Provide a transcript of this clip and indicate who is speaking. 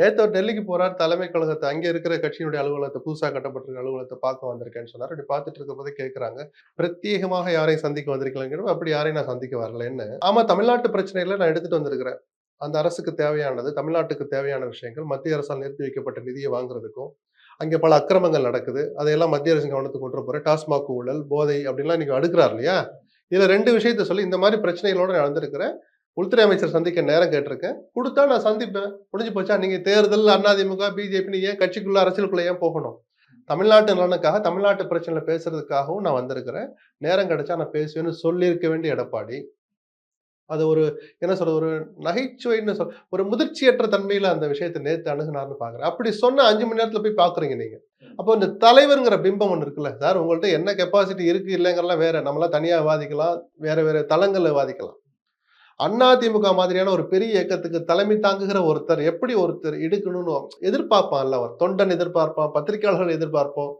Speaker 1: நேற்று அவர் டெல்லிக்கு போறார் தலைமை கழகத்தை. அங்கே இருக்கிற கட்சியினுடைய அலுவலகத்தை புதுசாக கட்டப்பட்டிருக்க அலுவலகத்தை பார்க்க வந்திருக்கேன்னு சொன்னார். அப்படி பார்த்துட்டு இருக்க போதே பிரத்யேகமாக யாரையும் சந்திக்க வந்திருக்கீங்களா? அப்படி யாரையும் நான் சந்திக்க வரலன்னு ஆமா தமிழ்நாட்டு பிரச்சனைகளை நான் எடுத்துட்டு வந்திருக்கிறேன். அந்த அரசுக்கு தேவையானது தமிழ்நாட்டுக்கு தேவையான விஷயங்கள் மத்திய அரசால் நிறுத்தி வைக்கப்பட்ட நிதியை வாங்குறதுக்கும் அங்கே பல அக்கிரமங்கள் நடக்குது. அதையெல்லாம் மத்திய அரசு கவனத்துக்கு கொண்டு போறேன். டாஸ்மாக் ஊழல் போதை அப்படின்லாம் நீங்கள் அடுக்கிறார் இல்லையா? இதுல ரெண்டு விஷயத்த சொல்லி இந்த மாதிரி பிரச்சனைகளோட நடந்திருக்கிறேன். உள்துறை அமைச்சர் சந்திக்க நேரம் கேட்டிருக்கேன். கொடுத்தா நான் சந்திப்பேன். முடிஞ்சு போச்சா? நீங்க தேர்தல் அதிமுக பிஜேபி ஏன் கட்சிக்குள்ள அரசியலுக்குள்ள ஏன் போகணும்? தமிழ்நாட்டு நலனுக்காக தமிழ்நாட்டு பிரச்சனையில பேசுறதுக்காகவும் நான் வந்திருக்கிறேன். நேரம் கிடைச்சா நான் பேசுவேன்னு சொல்லியிருக்க வேண்டிய எடப்பாடி. அது ஒரு என்ன சொல்றது ஒரு நகைச்சுவைன்னு சொல் ஒரு முதிர்ச்சியற்ற தன்மையில அந்த விஷயத்தை நேற்று அணுகுனார்னு பாக்குறேன். அப்படி சொன்ன அஞ்சு மணி நேரத்துல போய் பாக்குறீங்க நீங்க. அப்போ இந்த தலைவருங்கிற பிம்பம் ஒன்று இருக்குல்ல சார் உங்கள்ட்ட என்ன கெப்பாசிட்டி இருக்கு இல்லைங்கிறலாம் வேற. நம்மளாம் தனியா வாதிக்கலாம் வேற வேற தளங்கள்ல வாதிக்கலாம். அதிமுக மாதிரியான ஒரு பெரிய இயக்கத்துக்கு தலைமை தாங்குகிற ஒருத்தர் எப்படி ஒருத்தர் எடுக்கணும்னு எதிர்பார்ப்பான்ல அவர். தொண்டன் எதிர்பார்ப்பான் பத்திரிகையாளர்கள் எதிர்பார்ப்போம்.